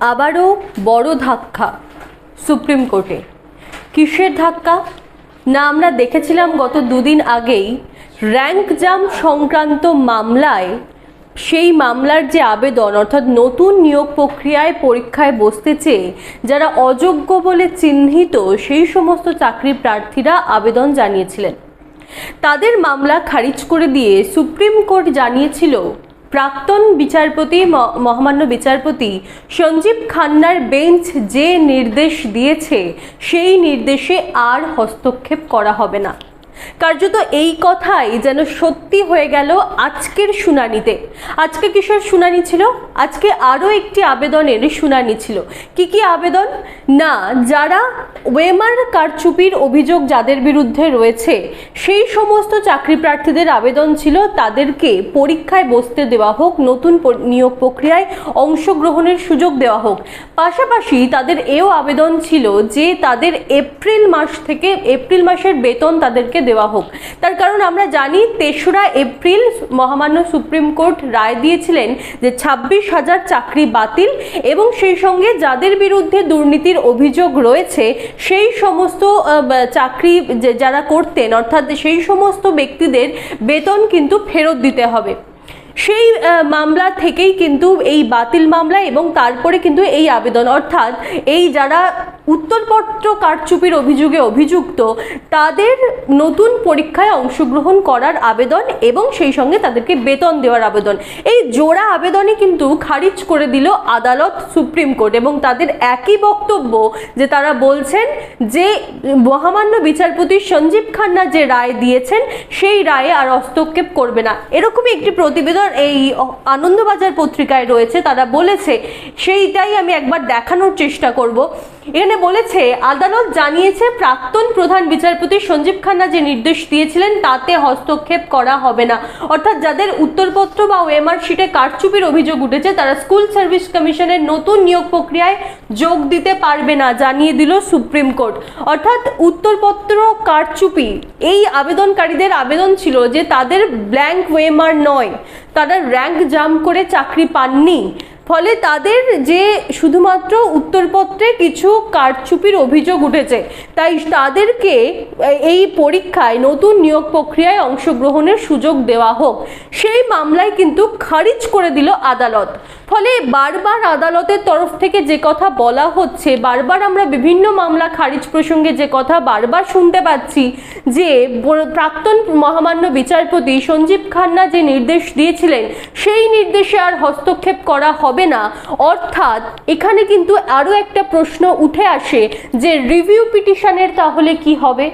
আবারও বড় ধাক্কা সুপ্রিম কোর্টে। কিসের ধাক্কা? না, আমরা দেখেছিলাম গত দুদিন আগেই র্যাঙ্ক জাম সংক্রান্ত মামলায় সেই মামলার যে আবেদন, অর্থাৎ নতুন নিয়োগ প্রক্রিয়ায় পরীক্ষায় বসতে চেয়ে যারা অযোগ্য বলে চিহ্নিত সেই সমস্ত চাকরি প্রার্থীরা আবেদন জানিয়েছিলেন। তাদের মামলা খারিজ করে দিয়ে সুপ্রিম কোর্ট জানিয়েছিল প্রাক্তন বিচারপতি মহামান্য বিচারপতি সঞ্জীব খান্নার বেঞ্চ যে নির্দেশ দিয়েছে, সেই নির্দেশে আর হস্তক্ষেপ করা হবে না। কার্যত এই কথাই যেন সত্যি হয়ে গেল আজকের শুনানিতে। আজকে কিসের শুনানি ছিল? আজকে আরও একটি আবেদনের শুনানি ছিল। কি কি আবেদন? না, যারা ওয়েমার কারচুপির অভিযোগ যাদের বিরুদ্ধে রয়েছে, সেই সমস্ত চাকরি প্রার্থীদের আবেদন ছিল। তাদেরকে পরীক্ষায় বসতে দেওয়া হোক, নতুন নিয়োগ প্রক্রিয়ায় অংশগ্রহণের সুযোগ দেওয়া হোক। পাশাপাশি তাদের এও আবেদন ছিল যে তাদের এপ্রিল মাস থেকে, এপ্রিল মাসের বেতন তাদেরকে দেওয়া হোক। তার কারণ আমরা জানি, তেসরা এপ্রিল মহামান্য সুপ্রিম কোর্ট রায় দিয়েছিলেন যে ছাব্বিশ হাজার চাকরি বাতিল এবং সেই সঙ্গে যাদের বিরুদ্ধে দুর্নীতির অভিযোগ রয়েছে, সেই সমস্ত চাকরি যারা করতেন, অর্থাৎ সেই সমস্ত ব্যক্তিদের বেতন কিন্তু ফেরত দিতে হবে। সেই মামলা থেকেই কিন্তু এই বাতিল মামলা এবং তারপরে কিন্তু এই আবেদন। অর্থাৎ এই যারা উত্তরপত্র কারচুপির অভিযোগে অভিযুক্ত, তাদের নতুন পরীক্ষায় অংশগ্রহণ করার আবেদন এবং সেই সঙ্গে তাদেরকে বেতন দেওয়ার আবেদন। এই জোড়া আবেদনে কিন্তু খারিজ করে দিল আদালত সুপ্রিম কোর্ট এবং তাদের একই বক্তব্য যে তারা বলছেন যে মহামান্য বিচারপতি সঞ্জীব খান্না যে রায় দিয়েছেন, সেই রায়ে আর হস্তক্ষেপ করবে না। এরকমই একটি প্রতিবেদন এই আনন্দবাজার পত্রিকায় রয়েছে তারা বলেছে সেইটাই আমি একবার দেখানোর চেষ্টা করব। এখানে বলেছে, আদালত জানিয়েছে প্রাক্তন প্রধান বিচারপতি সঞ্জীব খান্না যে নির্দেশ দিয়েছিলেন, তাতে হস্তক্ষেপ করা হবে না। অর্থাৎ যাদের উত্তরপত্র বা ওএমআর শিটে কারচুপির অভিযোগ উঠেছে, তারা স্কুল সার্ভিস কমিশনের নতুন নিয়োগ প্রক্রিয়ায় যোগ দিতে পারবে না, জানিয়ে দিল সুপ্রিম কোর্ট। অর্থাৎ উত্তরপত্র, কারচুপি, এই আবেদনকারীদের আবেদন ছিল যে তাদের ব্ল্যাঙ্ক ওয়েমার নয়। তারা র্যাঙ্ক জাম্প করে চাকরি পাননি। ফলে তাদের যে শুধুমাত্র উত্তরপত্রে কিছু কারচুপির অভিযোগ উঠেছে তাই তাদেরকে এই পরীক্ষায়, নতুন নিয়োগ প্রক্রিয়ায় অংশগ্রহণের সুযোগ দেওয়া হোক। সেই মামলায় কিন্তু খারিজ করে দিল আদালত। ফলে বারবার আদালতের তরফ থেকে যে কথা বলা হচ্ছে, বারবার আমরা বিভিন্ন মামলা খারিজ প্রসঙ্গে যে কথা বারবার শুনতে পাচ্ছি, যে প্রাক্তন মহামান্য বিচারপতি সঞ্জীব খান্না যে নির্দেশ দিয়েছিলেন, সেই নির্দেশে আর হস্তক্ষেপ করা হবে না। অর্থাৎ এখানে কিন্তু আরও একটা প্রশ্ন উঠে আসে, যে রিভিউ পিটিশনের তাহলে কি হবে?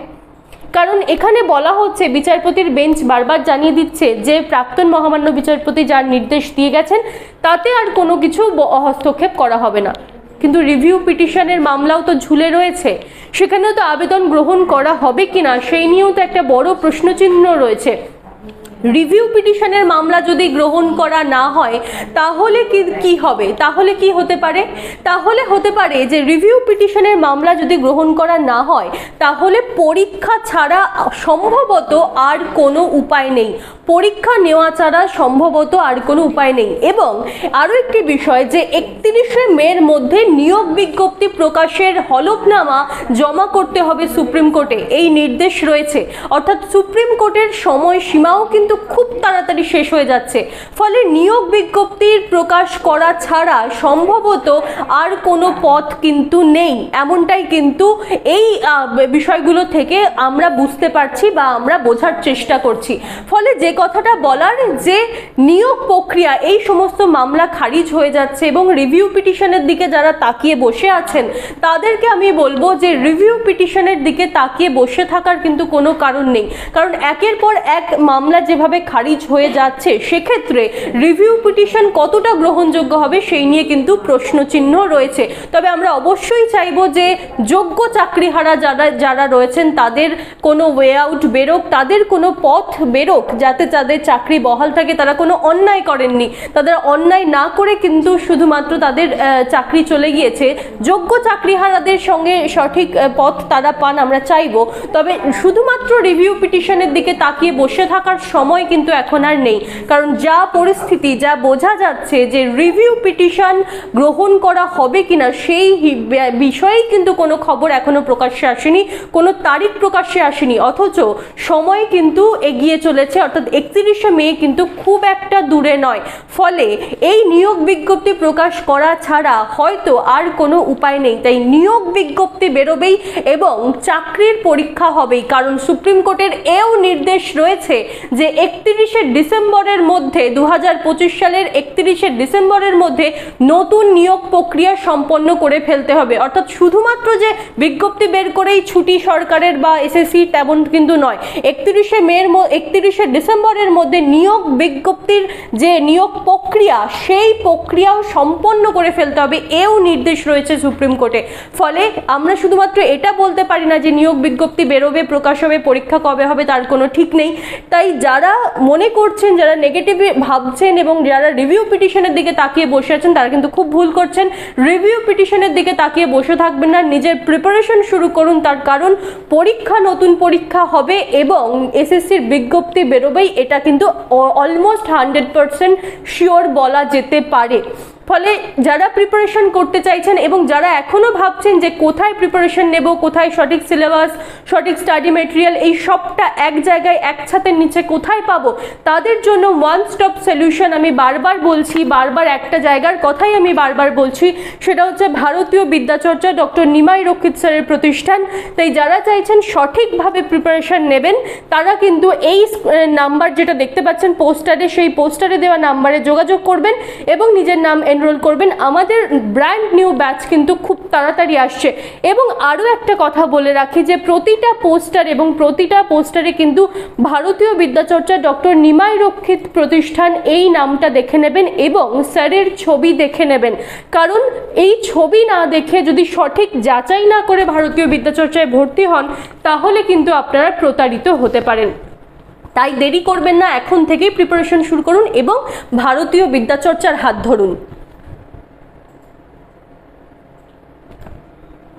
কারণ এখানে বলা হচ্ছে, বিচারপতির বেঞ্চ বারবার জানিয়ে দিচ্ছে যে প্রাক্তন মহামান্য বিচারপতি যার নির্দেশ দিয়ে গেছেন, তাতে আর কোনো কিছু হস্তক্ষেপ করা হবে না। কিন্তু রিভিউ পিটিশনের মামলাও তো ঝুলে রয়েছে। সেখানেও তো আবেদন গ্রহণ করা হবে কিনা, সেই নিয়েও তো একটা বড় প্রশ্নচিহ্ন রয়েছে। রিভিউ পিটিশনের মামলা যদি গ্রহণ করা না হয়, তাহলে কি কি হবে? তাহলে কি হতে পারে? তাহলে হতে পারে যে রিভিউ পিটিশনের মামলা যদি গ্রহণ করা না হয়, তাহলে পরীক্ষা ছাড়া সম্ভবত আর কোনো উপায় নেই। পরীক্ষা নেওয়া ছাড়া সম্ভবত আর কোনো উপায় নেই। এবং আরও একটি বিষয় যে একত্রিশে মের মধ্যে নিয়োগ বিজ্ঞপ্তি প্রকাশের হলফনামা জমা করতে হবে সুপ্রিম কোর্টে। এই নির্দেশ রয়েছে। অর্থাৎ সুপ্রিম কোর্টের সময়সীমাও কিন্তু খুব তাড়াতাড়ি শেষ হয়ে যাচ্ছে। ফলে নিয়োগ বিজ্ঞপ্তির প্রকাশ করা ছাড়া সম্ভবত আর কোনো পথ কিন্তু নেই। এমনটাই কিন্তু এই বিষয়গুলো থেকে আমরা বুঝতে পারছি বা আমরা বোঝার চেষ্টা করছি। ফলে যে কথাটা বলার যে নিয়োগ প্রক্রিয়া, এই সমস্ত মামলা খারিজ হয়ে যাচ্ছে এবং রিভিউ পিটিশনের দিকে যারা তাকিয়ে বসে আছেন, তাদেরকে আমি বলব যে রিভিউ পিটিশনের দিকে তাকিয়ে বসে থাকার কিন্তু কোনো কারণ নেই। কারণ একের পর এক মামলা যেভাবে খারিজ হয়ে যাচ্ছে, সেক্ষেত্রে রিভিউ পিটিশন কতটা গ্রহণযোগ্য হবে সেই নিয়ে কিন্তু প্রশ্নচিহ্ন রয়েছে। তবে আমরা অবশ্যই চাইব যে যোগ্য চাকরিহারা যারা যারা রয়েছেন, তাদের কোনো ওয়ে আউট বেরোক, তাদের কোনো পথ বেরোক, যাতে তাদের চাকরি বহাল থাকে, তারা কোনো অন্যায় করেননি। তাদের অন্যায় না করে কিন্তু শুধুমাত্র তাদের চাকরি চলে গিয়েছে। যোগ্য চাকরিহারাদের সঙ্গে সঠিক পথ তারা পান, আমরা চাইব। তবে শুধুমাত্র রিভিউ পিটিশনের দিকে তাকিয়ে বসে থাকার সময় কিন্তু এখন আর নেই। কারণ যা পরিস্থিতি, যা বোঝা যাচ্ছে যে রিভিউ পিটিশন গ্রহণ করা হবে কিনা, সেই হি- বে- বিষয়েই কিন্তু কোনো খবর এখনও প্রকাশ্যে আসেনি, কোনো তারিখ প্রকাশ্যে আসেনি। অথচ সময় কিন্তু এগিয়ে চলেছে, অর্থাৎ একত্রিশে মে কিন্তু খুব একটা দূরে নয়। ফলে এই নিয়োগ বিজ্ঞপ্তি প্রকাশ করা ছাড়া হয়তো আর কোনো উপায় নেই। তাই নিয়োগ বিজ্ঞপ্তি বেরোবেই এবং চাকরির পরীক্ষা হবেই। কারণ সুপ্রিম কোর্টের এও নির্দেশ রয়েছে যে একত্রিশে ডিসেম্বরের মধ্যে দু হাজার পঁচিশ সালের একত্রিশে ডিসেম্বরের মধ্যে নতুন নিয়োগ প্রক্রিয়া সম্পন্ন করে ফেলতে হবে। অর্থাৎ শুধুমাত্র যে বিজ্ঞপ্তি বের করেই ছুটি সরকারের বা এসএসসি তেমন কিন্তু নয়। একত্রিশে মের একত্রিশে ডিসেম্বরের মধ্যে নিয়োগ বিজ্ঞপ্তির যে নিয়োগ প্রক্রিয়া, সেই প্রক্রিয়াও সম্পন্ন করে ফেলতে হবে এও নির্দেশ রয়েছে সুপ্রিম কোর্টে। ফলে আমরা শুধুমাত্র এটা বলতে পারি না যে নিয়োগ বিজ্ঞপ্তি বেরোবে, প্রকাশ হবে, পরীক্ষা কবে হবে, তার কোনো ঠিক নেই। তাই যারা মনে করছেন, যারা নেগেটিভ ভাবছেন এবং যারা রিভিউ পিটিশনের দিকে তাকিয়ে বসে আছেন, তারা কিন্তু খুব ভুল করছেন। রিভিউ পিটিশনের দিকে তাকিয়ে বসে থাকবেন না, নিজের প্রিপারেশন শুরু করুন। তার কারণ, পরীক্ষা নতুন পরীক্ষা হবে এবং এসএসসির বিজ্ঞপ্তি বেরোবেই। এটা কিন্তু অলমোস্ট হান্ড্রেড পারসেন্ট শিওর বলা যেতে পারে। ফলে যারা প্রিপারেশন করতে চাইছেন এবং যারা এখনও ভাবছেন যে কোথায় প্রিপারেশন নেব, কোথায় সঠিক সিলেবাস সঠিক স্টাডি মেটেরিয়াল এই সবটা এক জায়গায়, এক ছাতের নিচে কোথায় পাবো, তাদের জন্য ওয়ান স্টপ সলিউশন আমি বারবার বলছি, বারবার একটা জায়গার কথাই আমি বারবার বলছি, সেটা হচ্ছে ভারতীয় বিদ্যাচর্চা ডক্টর নিমাই রক্ষিত স্যারের প্রতিষ্ঠান। তাই যারা চাইছেন সঠিকভাবে প্রিপারেশন নেবেন, তারা কিন্তু এই নাম্বার যেটা দেখতে পাচ্ছেন পোস্টারে সেই পোস্টারে দেওয়া নাম্বারে যোগাযোগ করবেন এবং নিজের নাম এনরোল করবেন। আমাদের ব্র্যান্ড নিউ ব্যাচ কিন্তু খুব তাড়াতাড়ি আসছে। এবং আরও একটা কথা বলে রাখি যে, প্রতিটা পোস্টার এবং প্রতিটা পোস্টারে কিন্তু ভারতীয় বিদ্যাচর্চা ডক্টর নিমাই রক্ষিত প্রতিষ্ঠান এই নামটা দেখে নেবেন এবং স্যারের ছবি দেখে নেবেন। কারণ এই ছবি না দেখে যদি সঠিক যাচাই না করে ভারতীয় বিদ্যাচর্চায় ভর্তি হন, তাহলে কিন্তু আপনারা প্রতারিত হতে পারেন। তাই দেরি করবেন না, এখন থেকেই প্রিপারেশন শুরু করুন এবং ভারতীয় বিদ্যাচর্চার হাত ধরুন।